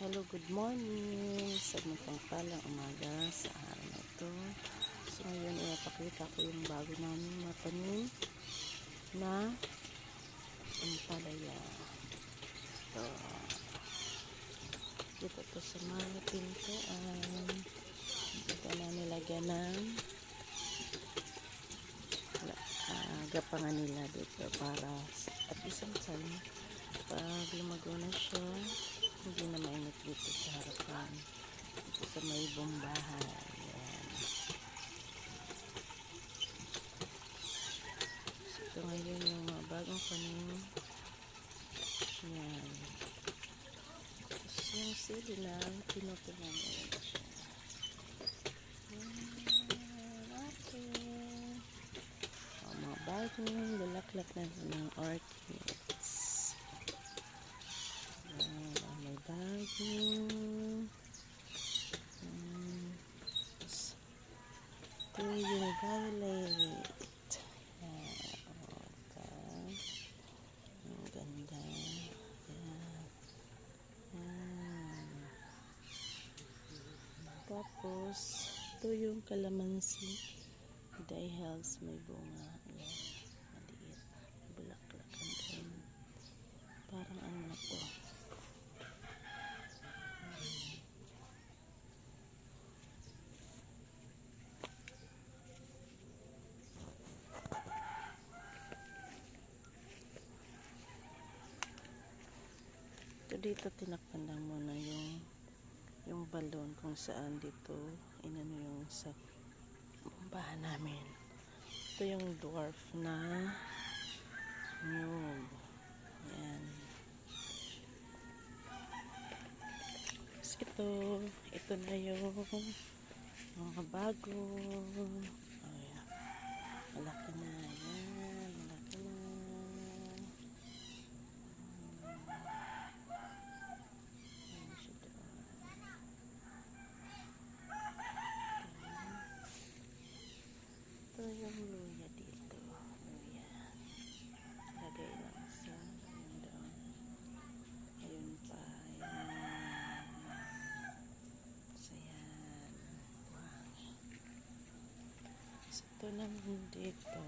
Hello, good morning. Sa magpang palang umaga sa araw na ito. So ngayon, ipapakita ko yung bago namin matanim na ampalaya. Ito. Dito to sa mga pintuan. Dito na nilagyan ng uh, gapangan nila dito para at isang time pag lumago na siya hindi na mainit dito sa harapan dito sa may bombahan. Yan so ito ngayon yung mga bagong panin yan tapos yung sili lang pinutulan mo yan siya. Yan okay o, mga bagong lalaklak na ng orchids Ayan, oh, may um, ito yung violet ito. ang ganda Ayan. Ayan. tapos ito yung kalamansi dahil may bunga Ayan, maliit bulaklak parang ano na to ito dito tinakpan lang muna yung yung balon kung saan dito inano yung sa bahan namin. Ito yung dwarf na nyug. Yan Tapos ito ito na yung mga bago. Ayan. Malaki na yan malaki na Ayan siya doon. Ito yung luya dito. Luya. Lagay lang sa ayun doon. Ayun pa. Ayan. So, yan. Buhangin. So, ito naman dito.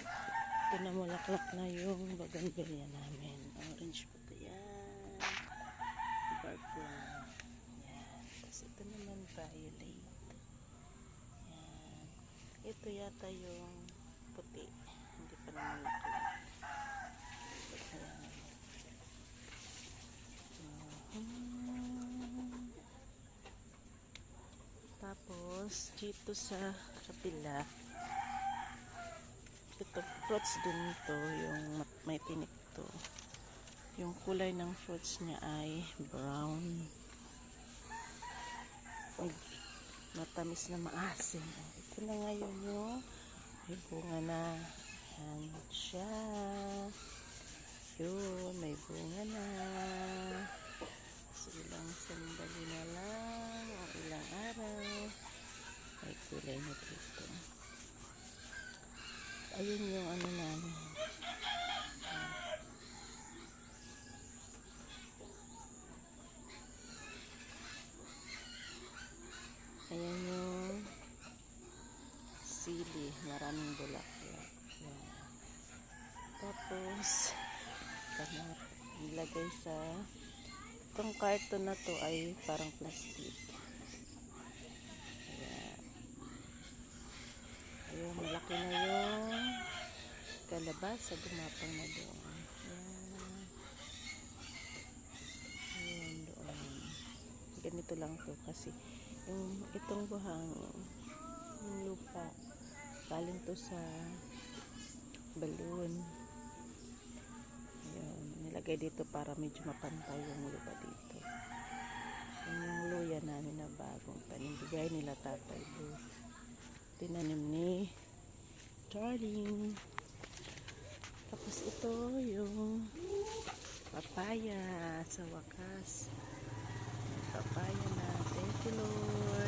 Ito na mulaklak na yung baganbilya namin. Orange pa ito yan. Yan. Tapos ito naman violet. Yan. Ito yata yung puti. Hindi pa naman nakalak. Ayan. Mhm. Tapos, dito sa kapila, ito, fruits din ito, yung ma- may tinik to. Yung kulay ng fruits niya ay brown. Ay, matamis na maasim. Ito na ngayon yung may bunga na. Yan siya. Yun, may bunga na. So, ilang sandali na lang o ilang araw. May kulay na dito. Ayun yung ano namin. Ayan yung sili. Maraming bulaklak. Yan. Tapos, kamar, nilagay sa itong karton na to ay parang plastic. Ayan. Ayun, malaki na yung kalabasa. Gumapang na doon. Ayan. Doon. Ganito lang to kasi yung itong buhangin, yung lupa, galing to sa balon. Ayan, nilagay dito para medyo mapantay yung lupa dito. Yung luya namin na bagong tanim. Nila tatay do. Tinanim ni Darling. Tapos ito yung papaya sa wakas. Papaya na. Thank you Lord.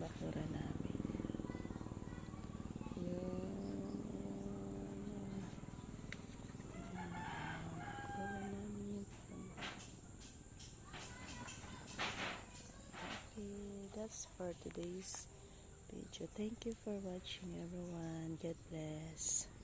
Bakura namin. That's for today's video. Thank you for watching everyone. God bless.